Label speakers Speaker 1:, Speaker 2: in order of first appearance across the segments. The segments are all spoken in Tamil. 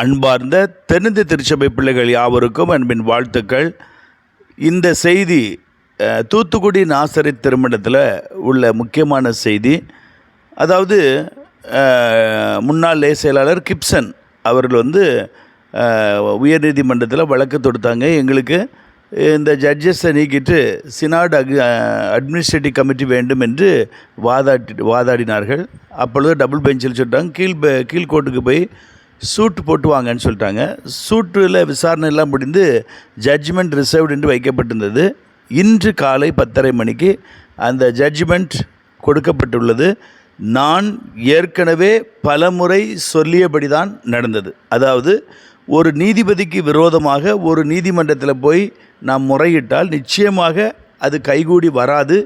Speaker 1: அன்பார்ந்த தென்னிந்திய திருச்சபை பிள்ளைகள் யாவருக்கும் அன்பின் வாழ்த்துக்கள். இந்த செய்தி தூத்துக்குடி நாசரி திருமணத்தில் உள்ள முக்கியமான செய்தி. அதாவது முன்னாள் செயலாளர் கிப்சன் அவர்கள் வந்து உயர்நீதிமன்றத்தில் வழக்கு தொடுத்தாங்க. எங்களுக்கு இந்த ஜட்ஜஸை நீக்கிட்டு சினாட் அக் அட்மினிஸ்ட்ரேட்டிவ் கமிட்டி வேண்டும் என்று வாதாட்டி வாதாடினார்கள். அப்பொழுது டபுள் பெஞ்சில் சொல்லிட்டாங்க கீழ் பெ- போய் சூட் போட்டு வாங்கன்னு சொல்லிட்டாங்க. சூட்டில் விசாரணை எல்லாம் முடிந்து ஜட்ஜ்மெண்ட் ரிசர்வ்டு என்று வைக்கப்பட்டிருந்தது. இன்று காலை பத்தரை மணிக்கு அந்த ஜட்ஜ்மெண்ட் கொடுக்கப்பட்டுள்ளது. நான் ஏற்கனவே பலமுறை சொல்லியபடி தான் நடந்தது. அதாவது ஒரு நீதிபதிக்கு விரோதமாக ஒரு நீதிமன்றத்தில் போய் நாம் முறையிட்டால் நிச்சயமாக அது கைகூடி வராது.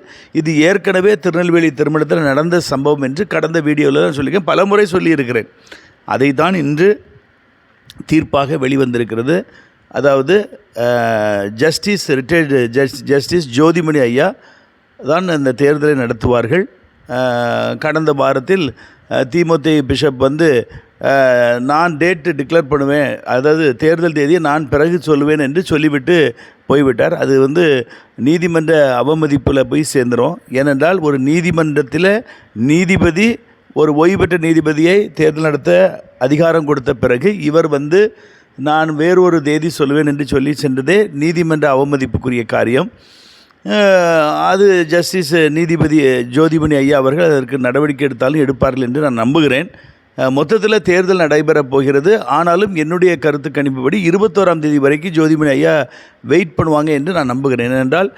Speaker 1: இது ஏற்கனவே திருநெல்வேலி திருமணத்தில் நடந்த சம்பவம் என்று கடந்த வீடியோவில் தான் சொல்லியிருக்கேன் பலமுறை சொல்லியிருக்கிறேன். அதை தான் இன்று தீர்ப்பாக வெளிவந்திருக்கிறது. அதாவது ஜஸ்டிஸ் ரிட்டையர்டு ஜஸ் ஜஸ்டிஸ் ஜோதிமணி ஐயா தான் அந்த தேர்தலை நடத்துவார்கள். கடந்த வாரத்தில் திமுத்தி பிஷப் வந்து நான் டேட்டு டிக்ளேர் பண்ணுவேன் அதாவது தேர்தல் தேதியை நான் பிறகு சொல்லுவேன் என்று சொல்லிவிட்டு போய்விட்டார். அது வந்து நீதிமன்ற அவமதிப்பில் போய் சேர்ந்துடும் ஏனென்றால் ஒரு நீதிமன்றத்தில் நீதிபதி ஒரு ஓய்வு பெற்ற நீதிபதியை தேர்தல் நடத்த அதிகாரம் கொடுத்த பிறகு இவர் வந்து நான் வேறொரு தேதி சொல்லுவேன் என்று சொல்லி சென்றதே நீதிமன்ற அவமதிப்புக்குரிய காரியம். அது ஜஸ்டிஸ் நீதிபதி ஜோதிமணி ஐயா அவர்கள் அதற்கு நடவடிக்கை எடுத்தாலும் எடுப்பார்கள் என்று நான் நம்புகிறேன். மொத்தத்தில் தேர்தல் நடைபெறப் போகிறது. ஆனாலும் என்னுடைய கருத்து கணிப்புப்படி இருபத்தோராம் தேதி வரைக்கும் ஜோதிமணி ஐயா வெயிட் பண்ணுவாங்க என்று நான் நம்புகிறேன். ஏனென்றால்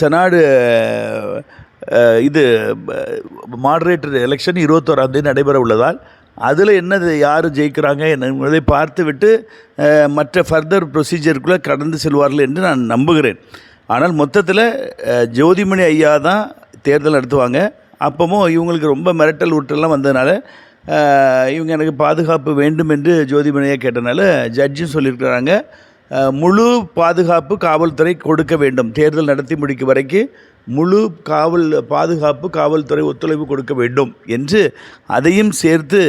Speaker 1: செனாடு இது மாடரேட்டர் எலெக்ஷன் இருபத்தோராம் தேதி நடைபெற உள்ளதால் அதில் என்னது யார் ஜெயிக்கிறாங்க என்பதை பார்த்துவிட்டு மற்ற ஃபர்தர் ப்ரொசீஜருக்குள்ளே கடந்து செல்வார்கள் என்று நான் நம்புகிறேன். ஆனால் மொத்தத்தில் ஜோதிமணி ஐயா தான் தேர்தல் நடத்துவாங்க. அப்பவும் இவங்களுக்கு ரொம்ப மிரட்டல் உட்டெல்லாம் வந்ததுனால இவங்க எனக்கு பாதுகாப்பு வேண்டும் என்று ஜோதிமணியாக கேட்டனால ஜட்ஜும் சொல்லியிருக்கிறாங்க. முழு பாதுகாப்பு காவல்துறை கொடுக்க வேண்டும். தேர்தல் நடத்தி முடிக்கும் வரைக்கும் முழு காவல் பாதுகாப்பு காவல்துறை ஒத்துழைப்பு கொடுக்க வேண்டும் என்று அதையும் சேர்த்து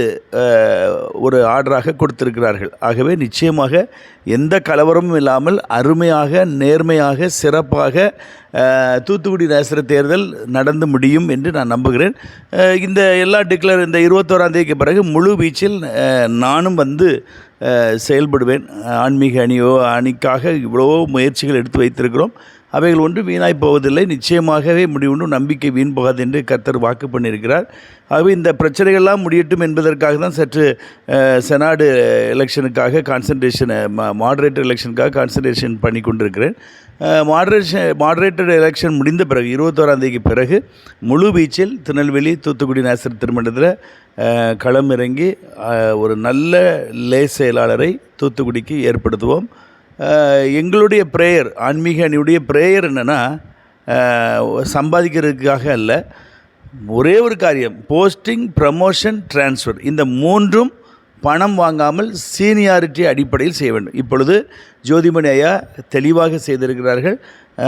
Speaker 1: ஒரு ஆர்டராக கொடுத்திருக்கிறார்கள். ஆகவே நிச்சயமாக எந்த கலவரமும் இல்லாமல் அருமையாக நேர்மையாக சிறப்பாக தூத்துக்குடி நேசர தேர்தல் நடந்து முடியும் என்று நான் நம்புகிறேன். இந்த எல்லா டிக்ளர் இந்த இருபத்தோராம் தேதிக்கு பிறகு முழு வீச்சில் நானும் வந்து செயல்படுவேன். ஆன்மீக அணியோ அணிக்காக இவ்வளோ முயற்சிகள் எடுத்து வைத்திருக்கிறோம். அவைகள் ஒன்று வீணாய் போவதில்லை. நிச்சயமாகவே முடிவுண்டு நம்பிக்கை வீண் போகாது என்று கர்த்தர் வாக்கு பண்ணியிருக்கிறார். ஆகவே இந்த பிரச்சனைகள்லாம் முடியட்டும் என்பதற்காக தான் சற்று செனாடு எலெக்ஷனுக்காக கான்சன்ட்ரேஷன் மாடரேட்டர் எலெக்ஷனுக்காக கான்சன்ட்ரேஷன் பண்ணி கொண்டிருக்கிறேன். மாடரேஷன் மாடரேட்டர் எலெக்ஷன் முடிந்த பிறகு இருபத்தோராம் தேதிக்கு பிறகு முழு வீச்சில் திருநெல்வேலி தூத்துக்குடி நேசர் திருமணத்தில் களம் இறங்கி ஒரு நல்ல லே செயலாளரை தூத்துக்குடிக்கு ஏற்படுத்துவோம். எங்களுடைய ப்ரேயர் ஆன்மீக அணியுடைய ப்ரேயர் என்னென்னா சம்பாதிக்கிறதுக்காக அல்ல ஒரே ஒரு காரியம் போஸ்டிங் ப்ரமோஷன் ட்ரான்ஸ்ஃபர் இந்த மூன்றும் பணம் வாங்காமல் சீனியாரிட்டி அடிப்படையில் செய்ய வேண்டும். இப்பொழுது ஜோதிமணி ஐயா தெளிவாக செய்திருக்கிறார்கள்.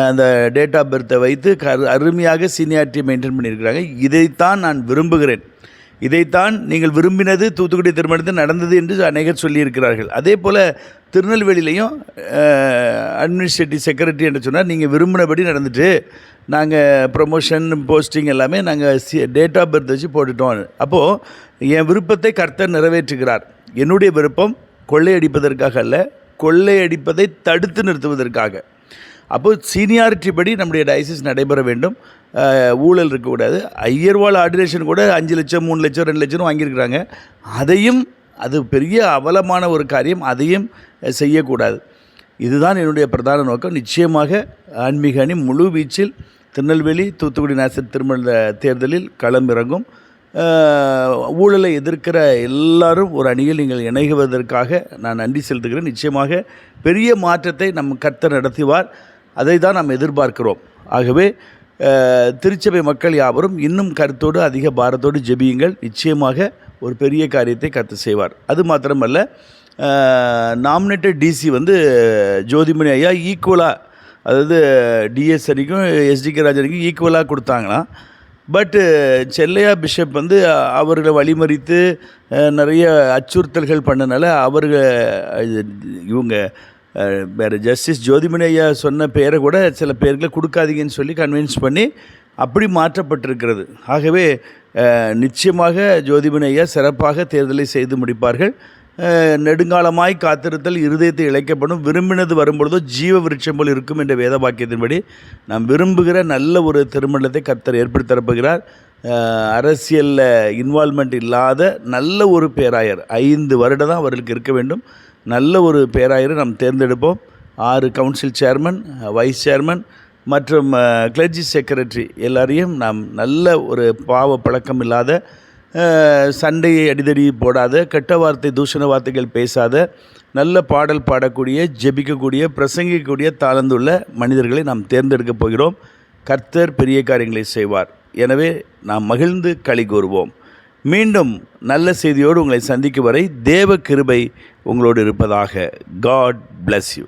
Speaker 1: அந்த டேட் ஆஃப் பர்த்தை வைத்து கரு அருமையாக சீனியாரிட்டி மெயின்டைன் பண்ணியிருக்கிறாங்க. இதைத்தான் நான் விரும்புகிறேன். இதைத்தான் நீங்கள் விரும்பினது தூத்துக்குடி திருமணத்தில் நடந்தது என்று அநேகர் சொல்லியிருக்கிறார்கள். அதே போல் திருநெல்வேலியிலையும் அட்மினிஸ்ட்ரேட்டிவ் செக்ரட்டரி என்று சொன்னால் நீங்கள் விரும்பினபடி நடந்துட்டு நாங்கள் ப்ரொமோஷன் போஸ்டிங் எல்லாமே நாங்கள் சி டேட் ஆஃப் பர்த் வச்சு போட்டுட்டோம். அப்போது என் விருப்பத்தை கர்த்தர் நிறைவேற்றுகிறார். என்னுடைய விருப்பம் கொள்ளையடிப்பதற்காக அல்ல கொள்ளையடிப்பதை தடுத்து நிறுத்துவதற்காக. அப்போ சீனியாரிட்டி படி நம்முடைய டயசிஸ் நடைபெற வேண்டும். ஊழல் இருக்கக்கூடாது. ஐயர்வால் ஆர்டினேஷன் கூட அஞ்சு லட்சம் மூணு லட்சம் ரெண்டு லட்சம் வாங்கியிருக்கிறாங்க. அதையும் அது பெரிய அவலமான ஒரு காரியம் அதையும் செய்யக்கூடாது. இதுதான் என்னுடைய பிரதான நோக்கம். நிச்சயமாக ஆன்மீக அணி முழு வீச்சில் திருநெல்வேலி தூத்துக்குடி நேசர் திருமண தேர்தலில் களம் இறங்கும் ஊழலை எதிர்க்கிற எல்லாரும் ஒரு அணியில் நீங்கள் இணைகுவதற்காக நான் நன்றி செலுத்துகிறேன். நிச்சயமாக பெரிய மாற்றத்தை நம் கர்த்தர் நடத்துவார். அதை தான் நாம் எதிர்பார்க்கிறோம். ஆகவே திருச்சபை மக்கள் யாவரும் இன்னும் கருத்தோடு அதிக பாரத்தோடு ஜெபியுங்கள். நிச்சயமாக ஒரு பெரிய காரியத்தை கத்து செய்வார். அது மாத்திரமல்ல நாமினேட்டட் டிசி வந்து ஜோதிமணி ஐயா ஈக்குவலாக அதாவது டிஎஸ் அணிக்கும் எஸ்டிகே ராஜனுக்கும் ஈக்குவலாக கொடுத்தாங்கன்னா பட்டு செல்லையா பிஷப் வந்து அவர்களை வழிமறித்து நிறைய அச்சுறுத்தல்கள் பண்ணனால அவர்கள் இவங்க வேறு ஜஸ்டிஸ் ஜோதிமணி ஐயா சொன்ன பேரை கூட சில பேர்களை கொடுக்காதீங்கன்னு சொல்லி கன்வின்ஸ் பண்ணி அப்படி மாற்றப்பட்டிருக்கிறது. ஆகவே நிச்சயமாக ஜோதிமனையா ஐயா சிறப்பாக தேர்தலை செய்து முடிப்பார்கள். நெடுங்காலமாய் காத்திருத்தல் இருதயத்தை இழைக்கப்படும் விரும்பினது வரும்பொழுதோ ஜீவ விருட்சம் போல் இருக்கும் என்ற வேத வாக்கியத்தின்படி நாம் விரும்புகிற நல்ல ஒரு திருமணத்தை கர்த்தர் ஏற்படுத்தி அரசியலில் இன்வால்மெண்ட் இல்லாத நல்ல ஒரு பேராயர். ஐந்து வருடம் தான் அவர்களுக்கு இருக்க வேண்டும். நல்ல ஒரு பேராயரை நாம் தேர்ந்தெடுப்போம். ஆறு கவுன்சில் சேர்மன் வைஸ் சேர்மன் மற்றும் கிளர்ஜி செக்ரட்டரி எல்லாரையும் நாம் நல்ல ஒரு பாவ பழக்கம் இல்லாத சண்டையை அடிதடி போடாத கெட்ட வார்த்தை தூஷண வார்த்தைகள் பேசாத நல்ல பாடல் பாடக்கூடிய ஜெபிக்கக்கூடிய பிரசங்கிக்கக்கூடிய தாளந்துள்ள மனிதர்களை நாம் தேர்ந்தெடுக்கப் போகிறோம். கர்த்தர் பெரிய காரியங்களை செய்வார். எனவே நாம் மகிழ்ந்து களி கூறுவோம். மீண்டும் நல்ல செய்தியோடு உங்களை சந்திக்கும் வரை தேவ கிருபை உங்களோடு இருப்பதாக. God bless you